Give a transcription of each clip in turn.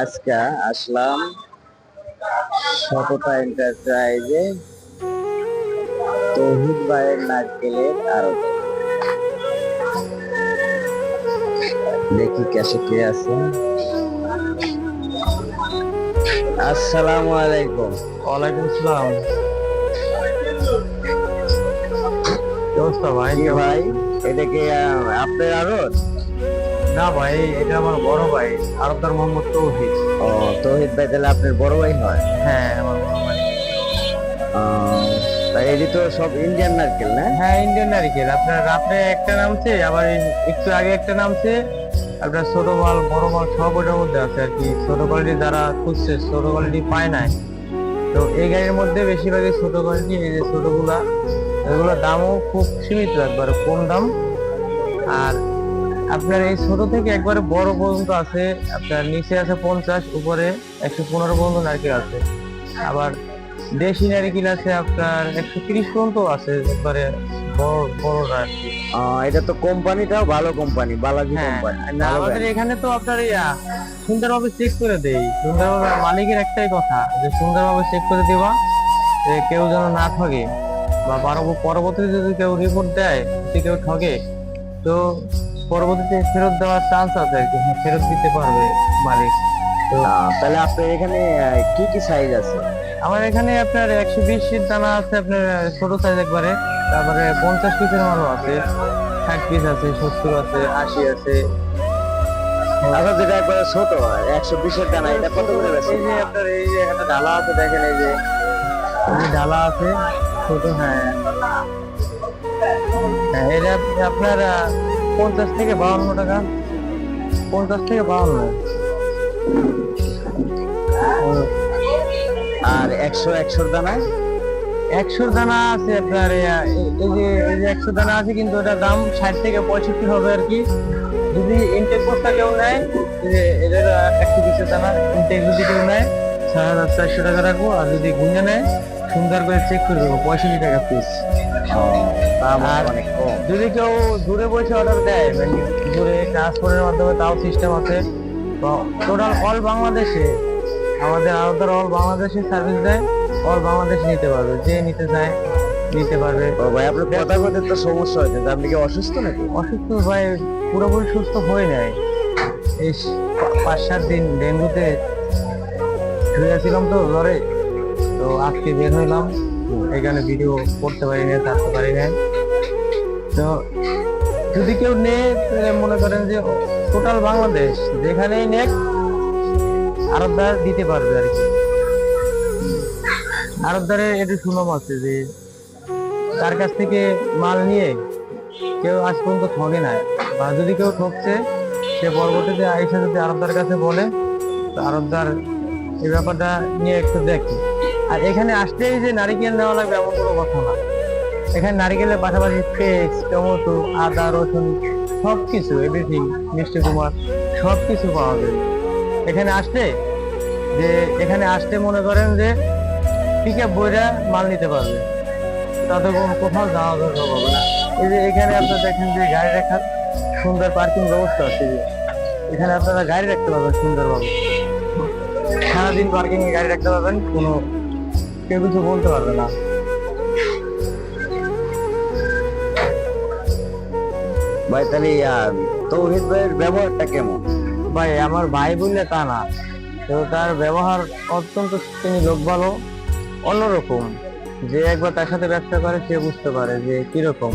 আজকে আসলাম সততা এন্টারপ্রাইজে তৌহিদ ভাইয়ের নারকেলের আরও দেখি ক্যাশে কে আছে। আসসালামু আলাইকুম। ওয়ালাইকুম আসসালাম। অবস্থা ভাই? ভাই? এটা কি আপনার আরত না ভাই এটা আমার বড় ভাই আরবদার মোহাম্মদ তৌহিদ। ও তৌহিদ ভাই তাহলে আপনার বড় ভাই হয় হ্যাঁ আমার বড় ভাই। এটি তো সব ইন্ডিয়ান নারকেল না? হ্যাঁ ইন্ডিয়ান নারিকেল। আপনার রাত্রে একটা নামছে আবার একটু আগে একটা নামছে। আপনার ছোট মাল বড় মাল সব ওটার মধ্যে আছে আর কি। ছোট কোয়ালিটি যারা খুঁজছে ছোট কোয়ালিটি পায় নাই। তো এই গাড়ির মধ্যে বেশিরভাগই ছোট কোয়ালিটি এই যে ছোটগুলা এগুলোর দামও খুব সীমিত একবারে কম দাম। আর আপনার এই ছোট থেকে একবারে বড় পর্যন্ত আছে আপনার নিচে আছে পঞ্চাশ উপরে একশো পনেরো পর্যন্ত নারকেল আছে। আবার দেশি নারকেল আছে আপনার একশো তিরিশ পর্যন্ত আছে একবারে বড় বড় আহ, এটা তো কোম্পানিটাও ভালো কোম্পানি বালাজি হ্যাঁ কোম্পানি না আমাদের এখানে তো আপনার সুন্দরভাবে চেক করে দেই। সুন্দরভাবে মালিকের একটাই কথা যে সুন্দরভাবে চেক করে দিবা যে কেউ যেন না ঠগে বা পরবর্তীতে যদি কেউ রিপোর্ট দেয় যদি কেউ ঠগে। তো পরবর্তীতে ফেরত দেওয়ার চান্স আছে আর কি হ্যাঁ, ফেরত দিতে পারবে মালিক। তাহলে আপনার এখানে কি কি সাইজ আছে? আমার এখানে আপনার একশো বিশ দানা আছে আপনার ছোট সাইজ একবারে তারপরে পঞ্চাশ পিসের মালও আছে ষাট পিস আছে সত্তর আছে আশি আছে। আচ্ছা যেটা একবার ছোট একশো বিশের দানা এটা কত করে বেশি এই যে আপনার এই যে একটা ডালা আছে দেখেন এই যে ডালা আছে ছোট হ্যাঁ। হ্যাঁ এটা আপনার পঞ্চাশ থেকে বাউন্ন টাকা। পঞ্চাশ থেকে বাউন্ন। আর একশো, একশোর দানা? একশোর দানা আছে আপনার এই যে এই যে একশো দানা আছে, কিন্তু ওটার দাম ষাট থেকে পঁয়ষট্টি হবে আর কি। যদি ইনটেক বস্তা কেউ নেয় যে এদের একশো বিশের দানা ইনটেক যদি কেউ নেয়, সাড়ে চারশো টাকা রাখব। আর যদি গুঁজে নেয় সুন্দর করে চেক করে দেবো পঁয়ষট্টি টাকা পিস আর যদি কেউ দূরে বসে অর্ডার দেয় মানে দূরে ট্রান্সপোর্টের মাধ্যমে তাও সিস্টেম আছে। তো টোটাল অল বাংলাদেশে আমাদের আলাদা অল বাংলাদেশে সার্ভিস দেয় অল বাংলাদেশ নিতে পারবে যে নিতে চায় নিতে পারবে। ও ভাই আপনার কথা বলতে তো সমস্যা হয়েছে আপনি কি অসুস্থ নাকি? অসুস্থ ভাই পুরোপুরি সুস্থ হয়ে নাই। এই পাঁচ সাত দিন ডেঙ্গুতে শুয়েছিলাম তো জ্বরে। তো আজকে বের হইলাম। এখানে ভিডিও করতে পারি না থাকতে পারি না তো যদি কেউ নেয় মনে করেন যে টোটাল বাংলাদেশ, যেখানেই নেক আরবদার দিতে পারবে আর কি। আরবদারের একটু সুনাম আছে যে তার কাছ থেকে মাল নিয়ে কেউ আজ পর্যন্ত ঠগে নাই। বা যদি কেউ ঠকছে সে পরবর্তীতে আইসা যদি আরবদার কাছে বলে, তো আরবদার এই ব্যাপারটা নিয়ে একটু দেখে। আর এখানে আসলেই যে নারিকেল নেওয়া লাগবে এমন কোনো কথা না। এখানে নারিকেলের পাশাপাশি ফ্রেক্স টমেটো, আদা, রসুন সব কিছু এভরিথিং মিষ্টি কুমার সব কিছু পাওয়া যাবে এখানে আসলে যে, এখানে আসতে মনে করেন যে পিক আপ বইরা মাল নিতে পারবে। তাদের কোনো কোথাও যাওয়া দরকার হবে না। এই যে এখানে আপনারা দেখেন যে গাড়ি রাখার সুন্দর পার্কিং ব্যবস্থা আছে যে। এখানে আপনারা গাড়ি রাখতে পারবেন সুন্দরভাবে। সারাদিন পার্কিং গাড়ি রাখতে পারবেন কোনো কেউ কিছু বলতে পারবে না। ভাই তাহলে তৌহিদ ভাইয়ের ব্যবহারটা কেমন? ভাই আমার ভাই বললে তা না। তো তার ব্যবহার অত্যন্ত তিনি লোক ভালো অন্যরকম। যে একবার তার সাথে ব্যবসা করে সে বুঝতে পারে যে কীরকম।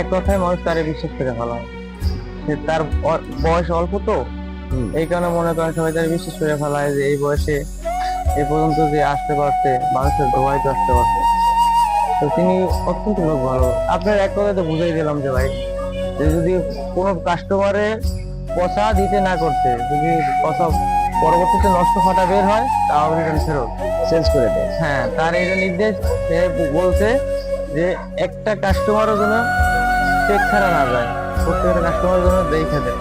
এক কথায় মানুষ তারে বিশ্বাস করে ভালো। সে তার বয়স অল্প তো। এই কারণে মনে করেন সবাই তার বিশ্বাস করে ফেলায় যে এই বয়সে এ পর্যন্ত যে আসতে পারছে মানুষের দোয়াইতে আসতে পারছে। তো তিনি অত্যন্ত লোক ভালো। আপনার এক কথা তো বুঝাই দিলাম যে ভাই যে যদি কোনো কাস্টমারে পচা দিতে না করতে যদি পচা পরবর্তীতে নষ্ট ফাটা বের হয় তাও রিটার্ন ফেরত। চেঞ্জ করে দেয়। হ্যাঁ তার এটা নির্দেশ সে বলছে যে একটা কাস্টমারও যেন চেক ছাড়া না যায় প্রত্যেকটা কাস্টমারের জন্য দেখে দেয়।